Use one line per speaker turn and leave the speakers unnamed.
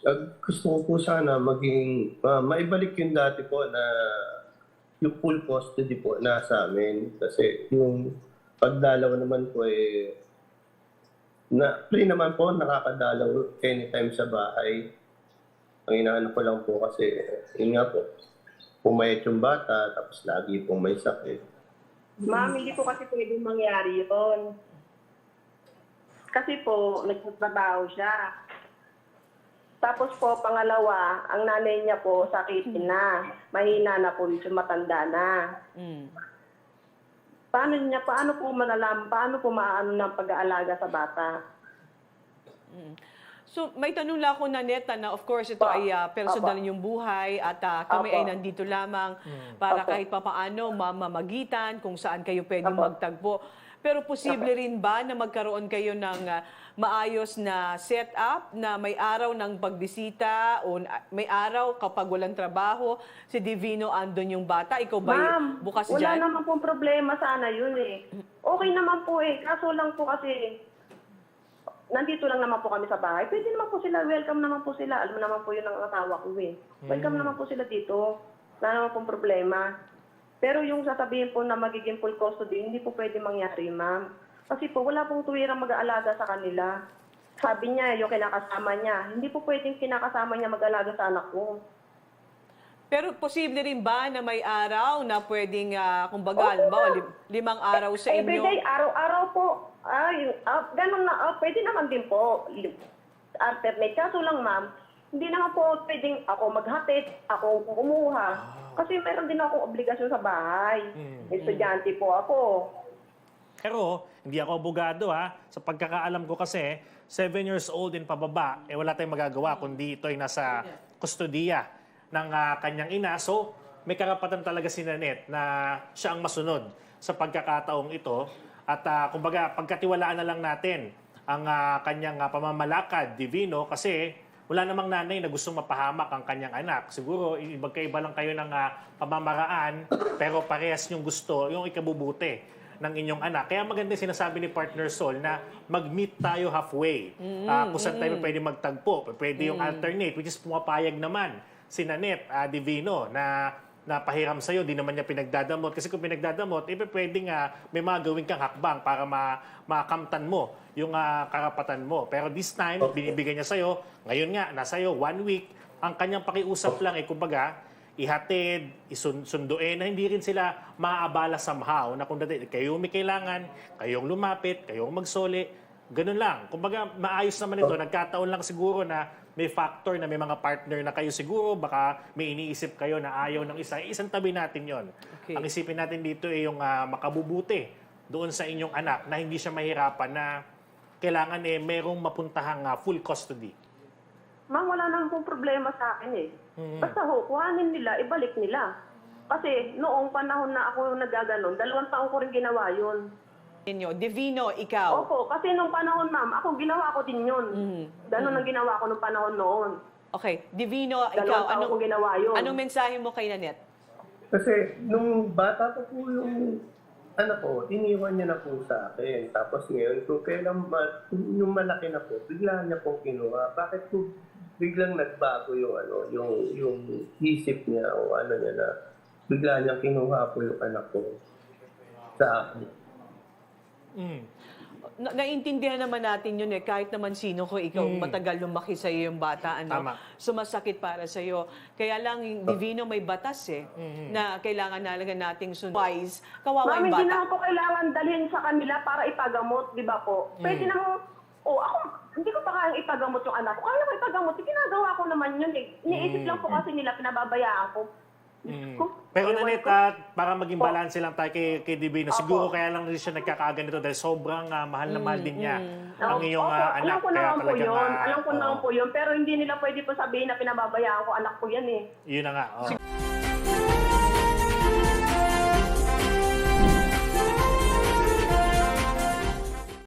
Ag- gusto ko po sana maging, ah, maibalik yung dati po na yung full custody po na sa amin. Kasi yung pagdalaw naman po eh, na free naman po, nakakadalaw anytime sa bahay. Ang inaano ko lang po kasi, yun nga po, pumayat yung bata, tapos lagi pong may sakit.
Ma'am, hindi po kasi pwedeng mangyari yun. Kasi po, nagtatrabaho siya. Tapos po, pangalawa, ang nanay niya po sakitin na. Mahina na po, yung matanda na.
Mm.
Paano niya, paano po malalam, paano po maano ng pag-aalaga sa bata?
So, may tanong lang ako na neta na of course ito
Pa.
ay ah, personal
Apa.
yung buhay at ah, kami
Apa.
ay nandito lamang para
Apa.
kahit papaano mamamagitan kung saan kayo pwedeng
Apa.
magtagpo. Pero posible rin ba na magkaroon kayo ng ah, maayos na setup na may araw ng pagbisita o may araw kapag walang trabaho, si Divino andon yung bata, ikaw ba
Ma'am,
bukas
wala
dyan?
naman pong problema sana yun eh. Okay naman po eh. Kaso lang po kasi, nandito lang naman po kami sa bahay. Pwede naman po sila, welcome naman po sila. Alam naman po yun ang asawa ko eh. Welcome naman po sila dito. Wala naman pong problema. Pero yung sasabihin po na magiging full custody, hindi po pwede mangyari, ma'am. Kasi po, wala pong tuwirang mag-aalaga sa kanila. Sabi niya, yung kinakasama niya, hindi po pwedeng kinakasama niya mag-alaga sa anak ko.
Pero posible rin ba na may araw na pwedeng, ah, kumbaga, halimbawa, lim- limang araw sa inyo?
Everyday, araw-araw po. Ay, ah, ganun na, ah, pwede naman din po. Alternate. Kaso lang, ma'am, hindi naman po pwedeng ako maghatid, ako kumuha. Kasi meron din akong obligasyon sa bahay. Estudyante po ako.
Pero, hindi ako abogado ha. Sa pagkakaalam ko kasi, 7 years old and pababa, eh wala tayong magagawa kundi ito ay nasa kustodiya ng ah, kanyang ina. So, may karapatan talaga si Nanette na siya ang masunod sa pagkakataong ito. At ah, kumbaga, pagkatiwalaan na lang natin ang ah, kanyang ah, pamamalakad, Divino, kasi wala namang nanay na gustong mapahamak ang kanyang anak. Siguro, magkaiba lang kayo ng ah, pamamaraan, pero parehas yung gusto, yung ikabubuti ng inyong anak. Kaya maganda yung sinasabi ni Partner Sol na mag-meet tayo halfway. Ah, kung saan tayo pwede magtagpo. Pwede yung alternate, which is pumapayag naman si Nanette ah, Divino na napahiram sa'yo, di naman niya pinagdadamot. Kasi kung pinagdadamot, eh, pwede nga may mga gawin kang hakbang para ma makamtan mo yung ah, karapatan mo. Pero this time, binibigay niya sa'yo, ngayon nga, nasa'yo, one week, ang kanyang pakiusap lang, eh, kumbaga, ihatid, isunduin na hindi rin sila maaabala somehow na kung dati kayo may kailangan, kayong lumapit, kayong magsoli, ganun lang. Kumbaga, maayos naman ito. Nagkataon lang siguro na may factor na may mga partner na kayo siguro, baka may iniisip kayo na ayaw ng isa. Isang tabi natin yon.
Okay.
Ang isipin natin dito ay yung ah, makabubuti doon sa inyong anak na hindi siya mahirapan na kailangan eh merong mapuntahang ah, full custody.
Ma'am, wala naman pong problema sa akin eh. Basta ho, kuhanin nila, ibalik nila. Kasi noong panahon na ako nagaganon, dalawang taon ko rin ginawa yun.
Inyo. Divino, ikaw.
Opo, kasi nung panahon, ma'am, ako ginawa ko din yun.
Mhm.
Ganon ang ginawa ko nung panahon noon.
Okay, Divino, ikaw,
Dalawang taon
anong,
ko ginawa yun.
anong mensahe mo kay Nanette?
Kasi nung bata ko po yung anak ko, iniwan niya na po sa akin. Tapos ngayon, kung kailan ma- yung malaki na po, bigla niya po kinuha. Bakit po biglang nagbago yung ano, yung yung isip niya o ano niya na bigla niya kinuha po yung anak ko sa akin.
Mm.
Na- naiintindihan naman natin yun eh, kahit naman sino ko, ikaw matagal lumaki sa iyo yung bata, ano,
Tama.
sumasakit para sa iyo. Kaya lang, yung Divino may batas eh, na kailangan nalaga nating sunod. Wise, kawawa
Ma'am,
yung
hindi
bata.
naman po kailangan dalhin sa kanila para ipagamot, di ba po? Pwede naman, oh, ako, hindi ko pa kayang ipagamot yung anak ko. Kaya ko ipagamot, eh, ginagawa ko naman yun eh. Iniisip lang po kasi nila, pinababayaan ko.
Mm.
Ko,
Pero
ewan
Nanette,
ko.
ah, para maging
Po.
balanse lang tayo kay, kay Divino,
Opo.
siguro kaya lang rin siya nagkakaganito dahil sobrang ah, mahal na mahal din niya ang
Opo,
iyong ah,
alam
anak.
ko
Kaya
naman po
talagang,
yun.
ah,
Alam ko
oo,
naman po yun. Pero hindi nila pwede po sabihin na pinababayaan ko anak ko yan eh.
Yun na nga. oo.